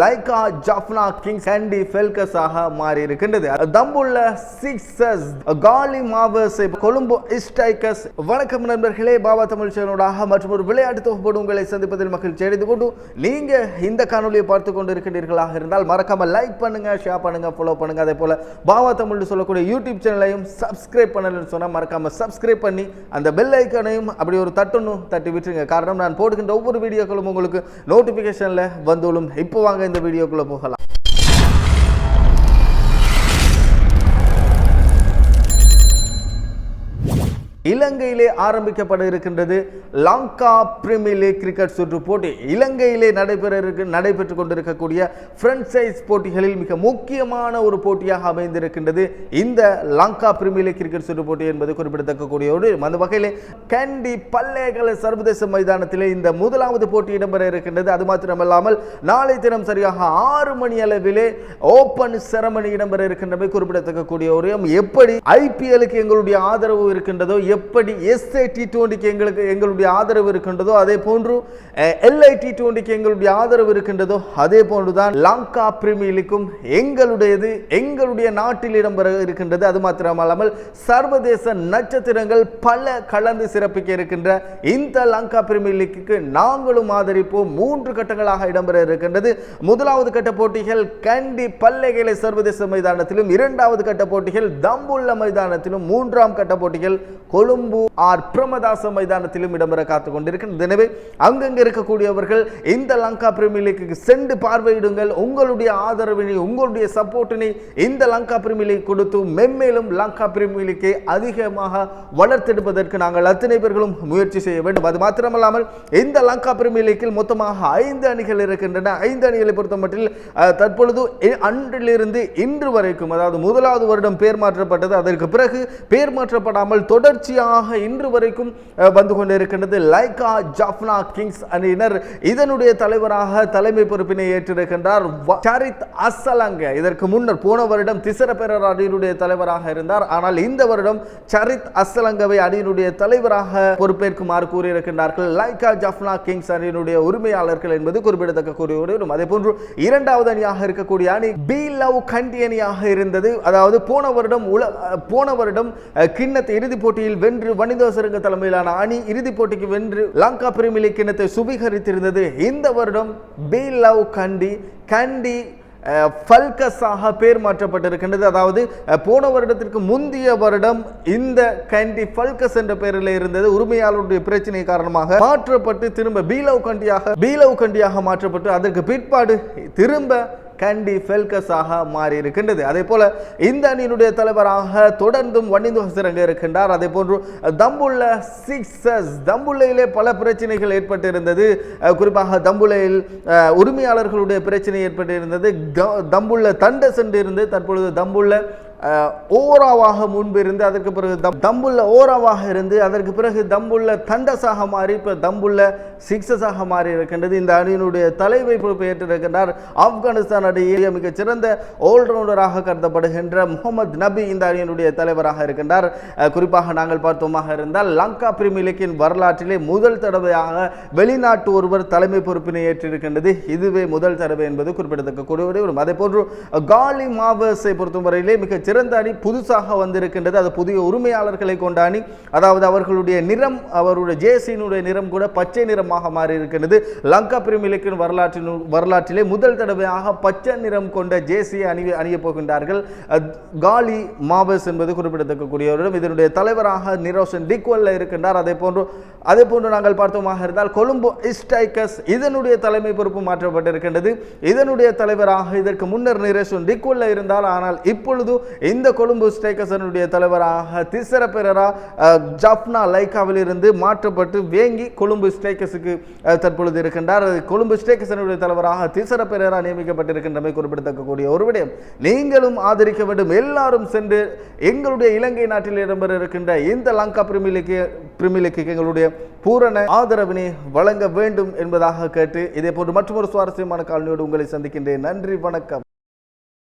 Lyca Jaffna Kings Kandy ஃபெல்கஸாக மாறி இருக்கின்றது. தம்புள்ள சிக்ஸஸ் காலி மாவர்ஸ் கொழும்பு ஸ்ட்ரைக்கர்ஸ் வணக்கம் நண்பர்களே பாபா தமிழ் சேனலாக மற்றும் ஒரு விளையாட்டு தொகுப்போடு உங்களை சந்திப்பதில் மகிழ்ச்சி அடைந்து கொண்டு நீங்க இந்த காணொலியை பார்த்து கொண்டு இருக்கின்றீர்களாக இருந்தால் மறக்காம லைக் பண்ணுங்க ஷேர் பண்ணுங்க ஃபாலோ பண்ணுங்க. அதே போல பாபா தமிழ் சொல்லக்கூடிய யூடியூப் சேனலையும் சப்ஸ்கிரைப் பண்ணலன்னு சொன்னால் மறக்காம சப்ஸ்கிரைப் பண்ணி அந்த பெல் ஐக்கானையும் அப்படி ஒரு தட்டுன்னு தட்டி விட்டுருங்க. காரணம் நான் போடுகின்ற ஒவ்வொரு வீடியோக்களும் உங்களுக்கு நோட்டிஃபிகேஷனில் வந்துள்ளும் இப்போ வாங்க இந்த வீடியோக்குள்ளே போகலாம். இலங்கையிலே ஆரம்பிக்கப்பட இருக்கின்றது லங்கா பிரீமியர் லீக் கிரிக்கெட் சுற்று போட்டி. இலங்கையிலே நடைபெற இருக்கு நடைபெற்றுக் கொண்டிருக்கக்கூடிய பிரான்சைஸ் போட்டிகளில் மிக முக்கியமான ஒரு போட்டியாக அமைந்திருக்கின்றது இந்த லங்கா பிரீமியர் லீக் கிரிக்கெட் சுற்று போட்டி என்பது குறிப்பிடத்தக்கக்கூடிய ஒரு அந்த வகையில் கேண்டி பல்லேகல சர்வதேச மைதானத்திலே இந்த முதலாவது போட்டி இடம்பெற இருக்கின்றது. அது மாத்திரமல்லாமல் நாளை தினம் சரியாக ஆறு மணி அளவிலே ஓபன் செரமனி இடம்பெற இருக்கின்றமை குறிப்பிடத்தக்கக்கூடிய ஒரு எப்படி ஐபிஎலுக்கு எங்களுடைய ஆதரவு இருக்கின்றதோ எப்படி எஸ்ஏ டி டுவெண்ட்டிக்கு எங்களுக்கு எங்களுடைய ஆதரவு இருக்கின்றதோ அதே போன்று எல்ஐ டி டுவெண்ட்டிக்கு எங்களுடைய ஆதரவு இருக்கின்றதோ அதே போன்றுதான் லங்கா பிரீமியர் லீக்கும் எங்களுடையது எங்களுடைய நாட்டில் இடம்பெற இருக்கின்றது. அது மாத்திரமல்லாமல் சர்வதேச நட்சத்திரங்கள் பல கலந்து சிறப்பிக்க இருக்கின்ற இந்த லங்கா பிரீமியர் லீக்கு நாங்களும் ஆதரிப்போம். மூன்று கட்டங்களாக இடம்பெற இருக்கின்றது. முதலாவது கட்ட போட்டிகள் கண்டி பல்லைகளை சர்வதேச மைதானத்திலும் இரண்டாவது கட்ட போட்டிகள் தம்புள்ள மைதானத்திலும் மூன்றாம் கட்ட போட்டிகள் கொழும்பு ஆர் பிரமதாச மைதானத்திலும் இடம்பெற காத்துக் கொண்டிருக்கிறது எனவே அங்கங்க இருக்கக்கூடியவர்கள் இந்த லங்கா பிரீமியர் லீக்கு சென்று பார்வையிடுங்கள். உங்களுடைய ஆதரவினை உங்களுடைய சப்போர்ட்டினை இந்த லங்கா பிரீமியர் லீக் கொடுத்து மென்மேலும் லங்கா பிரீமியர் லீக்கை அதிகமாக வளர்த்தெடுப்பதற்கு நாங்கள் அத்தனை பேர்களும் முயற்சி செய்ய வேண்டும். அது மாத்திரமல்லாமல் இந்த லங்கா பிரீமியர் லீக்கில் மொத்தமாக ஐந்து அணிகள் இருக்கின்றன. ஐந்து அணிகளை பொறுத்தமட்டில் தற்பொழுது அன்றிலிருந்து இன்று வரைக்கும் அதாவது முதலாவது வருடம் பேர் மாற்றப்பட்டது. அதற்கு பிறகு பேர் மாற்றப்படாமல் தொடர்ச்சி தொடர்ச்சியாக இன்று வரைக்கும் வந்து கொண்டிருக்கின்றது லைகா ஜாஃப்னா கிங்ஸ் அணியினர். இதனுடைய தலைவராக தலைமை பொறுப்பினை ஏற்றிருக்கின்றார் சரித் அசலங்க. இதற்கு முன்னர் போன வருடம் திசர பெரர் அணியினுடைய தலைவராக இருந்தார். ஆனால் இந்த வருடம் சரித் அசலங்கவை அணியினுடைய தலைவராக பொறுப்பேற்குமாறு கூறியிருக்கின்றார்கள். லைகா ஜாஃப்னா கிங்ஸ் அணியினுடைய உரிமையாளர்கள் என்பது குறிப்பிடத்தக்க கூறியோடும் அதே போன்று இரண்டாவது அணியாக இருக்கக்கூடிய அணி பி லவ் கண்டி அணியாக இருந்தது. அதாவது போன வருடம் உல போன வருடம் கிண்ணத்தை இறுதிப் போட்டியில் வென்று வனிதோசரங்க தலைமையிலான அணி இறுதிப் போட்டிக்கு வென்று லங்கா பிரீமியர் லீக் கிணத்தை சுபீகரித்திருந்தது இந்த வருடம் பி லவ் கண்டி கண்டி ஃபல்கஸாக பேர் மாற்றப்பட்டிருக்கின்றது. அதாவது போன வருடத்திற்கு முந்தைய வருடம் இந்த கண்டி ஃபல்கஸ் என்ற பெயரில் இருந்தது. உரிமையாளருடைய பிரச்சனை காரணமாக மாற்றப்பட்டு திரும்ப பீலவ் கண்டியாக பீலவ் கண்டியாக மாற்றப்பட்டு அதற்கு பிற்பாடு திரும்ப கண்டி ஃபெல்கஸாக மாறி இருக்கின்றது அதே போல இந்த அணியினுடைய தலைவராக தொடர்ந்தும் வன்னிந்து ஹசரங்க இருக்கின்றார் அதே போன்று தம்புள்ள சிக்ஸஸ் தம்புள்ளையிலே பல பிரச்சனைகள் ஏற்பட்டிருந்தது. குறிப்பாக தம்புள்ளையில் உரிமையாளர்களுடைய பிரச்சனை ஏற்பட்டிருந்தது. தம்புள்ள தண்டை என்று இருந்து தற்பொழுது தம்புள்ள ஓராவாக முன்பு இருந்து அதற்கு பிறகு தம்- தம்புள்ள ஓராவாக இருந்து அதற்கு பிறகு தம்புள்ள தண்டஸாக மாறி இப்போ தம்புள்ள சிக்ஸஸாக மாறி இருக்கின்றது. இந்த அணியினுடைய தலைமை பொறுப்பு ஏற்றிருக்கின்றார் ஆப்கானிஸ்தான் அணியில் மிகச் சிறந்த ஆல்ரவுண்டராக கருதப்படுகின்ற முகமது நபி இந்த அணியினுடைய தலைவராக இருக்கின்றார். குறிப்பாக நாங்கள் பார்த்தோமாக இருந்தால் லங்கா பிரீமியர் லீக்கின் வரலாற்றிலே முதல் தடவையாக வெளிநாட்டு ஒருவர் தலைமை பொறுப்பினை ஏற்றிருக்கின்றது. இதுவே முதல் தடவை என்பது குறிப்பிடத்தக்க கூடிய ஒரு அதே போன்று காலி மாவர்ஸை பொறுத்தவரையிலே மிகச் சிறந்த அணி புதுசாக வந்திருக்கின்றது. அது புதிய உரிமையாளர்களை கொண்ட அணி. அதாவது அவர்களுடைய நிறம் அவருடைய ஜேசியினுடைய நிறம் கூட பச்சை நிறமாக மாறி இருக்கின்றது லங்கா பிரிமியர் லீக்கின் வரலாற்றின் வரலாற்றிலே முதல் தடவையாக பச்சை நிறம் கொண்ட ஜேசியை அணி அணியப் போகின்றார்கள். காலி மாவர்ஸ் என்பது குறிப்பிடத்தக்கக்கூடியவரிடம் இதனுடைய தலைவராக நிரோஷன் டிக்வல்ல இருக்கின்றார். அதே போன்று அதே போன்று நாங்கள் பார்த்தோமாக இருந்தால் கொழும்பு இஸ்டைக்கஸ் இதனுடைய தலைமை பொறுப்பு மாற்றப்பட்டிருக்கின்றது. இதனுடைய தலைவராக இதற்கு முன்னர் நிரேஷன் டிக்வல்ல இருந்தால் ஆனால் இப்பொழுது இந்த கொழும்பு ஸ்ட்ரைக்கர்ஸனுடைய தலைவராக திசர பெரரா ஜப்னா லைக்காவில் மாற்றப்பட்டு வேங்கி கொழும்பு ஸ்ட்ரைக்கர்ஸுக்கு தற்பொழுது இருக்கின்றார். அது கொழும்பு ஸ்ட்ரைக்கர்ஸனுடைய தலைவராக திசர பெரரா நியமிக்கப்பட்டிருக்கின்றமை குறிப்பிடத்தக்கக்கூடிய ஒரு விடயம். நீங்களும் ஆதரிக்க வேண்டும். எல்லாரும் சென்று எங்களுடைய இலங்கை நாட்டில் இடம்பெற இருக்கின்ற இந்த லங்கா பிரீமியர் லீக் எங்களுடைய பூரண ஆதரவினை வழங்க வேண்டும் என்பதாக கேட்டு இதே போன்று மற்றொரு சுவாரஸ்யமான காலனியோடு உங்களை சந்திக்கின்றேன். நன்றி வணக்கம்.